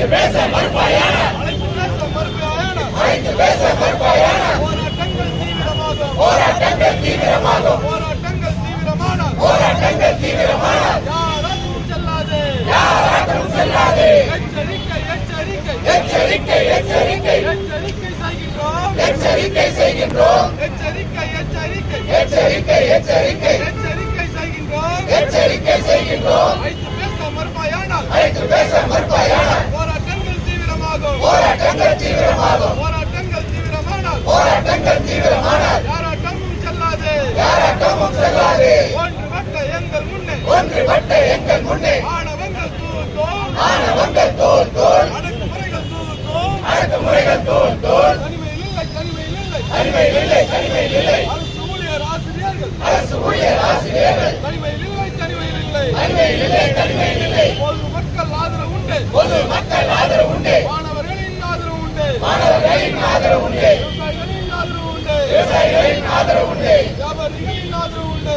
அழைத்து பேச மறுப்பாயான. அழைத்து பேச மறுப்பாயான. போராட்டங்கள் தீவிரமாகும். போராட்டங்கள் தீவிரமான போராட்டங்கள் தீவிரமான யாராட்டும் செல்லாது. செல்லாது எச்சரிக்கை எச்சரிக்கை. எச்சரிக்கை எச்சரிக்கை எச்சரிக்கை செய்கின்றோம். எச்சரிக்கை செய்கின்றோம் எச்சரிக்கை. எச்சரிக்கை எச்சரிக்கை எச்சரிக்கை எச்சரிக்கை செய்கின்றோம். எச்சரிக்கை செய்கின்றோம் அழைத்து பேச மறுப்பாயானால். அழைத்து பேச போராட்டங்கள் தீவிரமாகும் போராட்டங்கள் தீவிரமாகும் போராட்டங்கள் தீவிரமானால் போராட்டங்கள் தீவிரமானால் யாராட்டமும் செல்லாது யாராட்டமும் செல்லாது ஒன்றுபட்ட எங்கள் முன்னே. ஒன்றுபட்ட எங்கள் முன்னே. ஆணவங்கள் தூத்தோம் ஆணவங்கள் தோல் தோல் அடக்குமுறைகள் தூத்தோம் அடக்குமுறைகள் தோல் தோல் தனிமையில் இல்லை தனிமையில் இல்லை தனிமையில் இல்லை தனிமையில் இல்லை அரசு ஊழியர் ஆசிரியர்கள். அரசு ஊழியர் ஆசிரியர்கள். தனிமையில் இல்லை தனிமையில் இல்லை தனிமையில் இல்லை தனிமையில் இல்லை பொது மக்கள் ஆதரவு உண்டு. பொது மக்கள் ஆதரவு உண்டு. மாணவர்களின் ஆதரவு உண்டு. மாணவர்களின் ஆதரவு உண்டு. விவசாயிகளின் ஆதரவு உண்டு. விவசாயிகளின் ஆதரவு உண்டு. வியாபாரிகளின் ஆதரவு உண்டு.